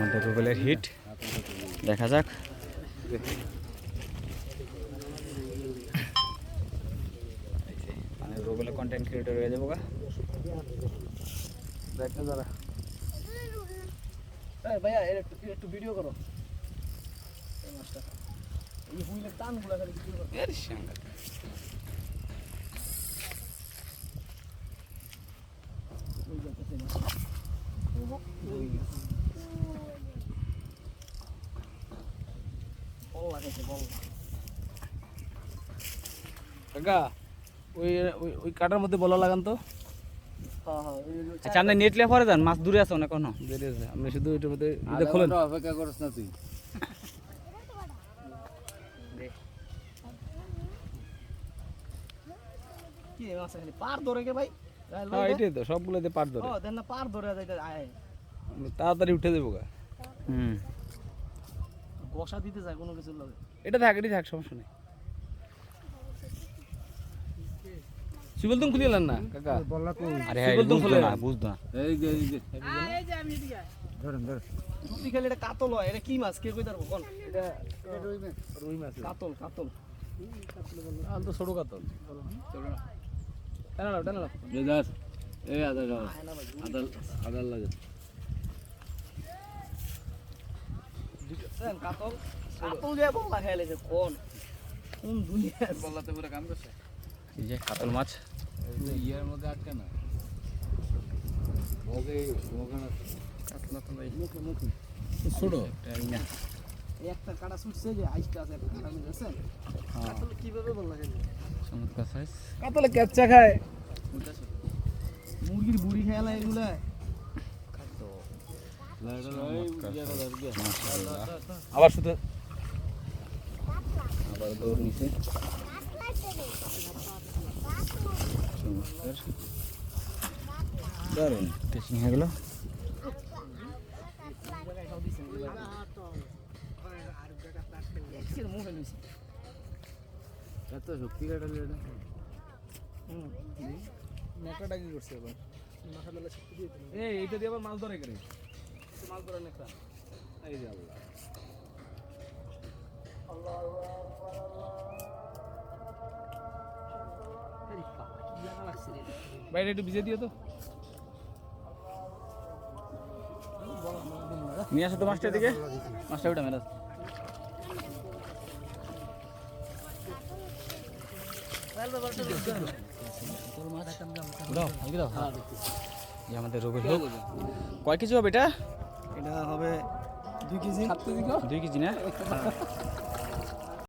আমাদের রুবেলের হিট দেখা যাক। মানে রুবেলের কন্টেন্ট ক্রিয়েটর হয়ে যাব গা। দেখতে যারা। ভাইয়া এর একটু ভিডিও করো। এই মাছটা। এই হুইলের টানগুলো খালি ভিডিও করো। এর সঙ্গে। কাকা ওই ওই ওই কাটার মধ্যে বলা লাগান তো। হ্যাঁ হ্যাঁ আচ্ছা আপনি নেট লিয়ে পরে যান মাছ দূরে আছে অনেক কোনো দেরি আছে আপনি শুধু এটার মধ্যে খোলেন। অপেক্ষা করছ না তুই। কি মাছ পার ধরে কে ভাই? হ্যাঁ এটাই তো সবগুলোতে পাট ধরে। ও দেন না পার ধরে যাইতে আয়। তাড়াতাড়ি উঠে দেবো গা। হুম। বসা দিতে যায় কোনো কিছু লাগে। এটা থাক এটাই থাক সমস্যা নেই। শিবল তুমি খুলে এলেন না কাকা? আরে হ্যাঁ শিবল তুমি খুলে না বুঝতো না। এই যে এই যে সত্যি খালি এটা কাতল হয় এটা কি মাছ? কে কই কোন এটা রুই মাছ। কাতল কাতল। আল তো ছোট কাতল। টানা টানা এই দাস এই আদা দাও আদা আদা লাগে। দেন কাতল? কাতল যে বল লাগাই লেছে কোন? কোন দুনিয়া বললাতে পুরো কাম করছে? এই যে কাতল মাছ। ইয়ার মধ্যে আটকে না? ওকে ওখানে মুখে মুখে। ছোট? এই একটা কাটা ছুটছে যে আইসটা আছে একটা কাটা মিলেছে কাতল কীভাবে বল লাগাই চমৎকার সাইজ কাতলে ক্যাপচা খায়। মুরগির বুড়ি খেলা এগুলা। আবার শুধু আবার দৌড় নিচে। চমৎকার দারুণ টেস্টিং হয়ে গেল। এত শক্তি কাটালে এটা। হুম। নেকড়াটা কি করছে এবার? এই এইটা দিয়ে আবার মাছ ধরে কেন মাছ ধরে এই যে আল্লাহ। বাইরে একটু ভিজে দিও তো। নিয়ে আসো তো মাছটার দিকে মাছটা ওটা মেরাজ। হ্যাঁ আমাদের রবির হোক কয় কেজি হবে এটা? এটা হবে দুই কেজি। দুই কেজি না?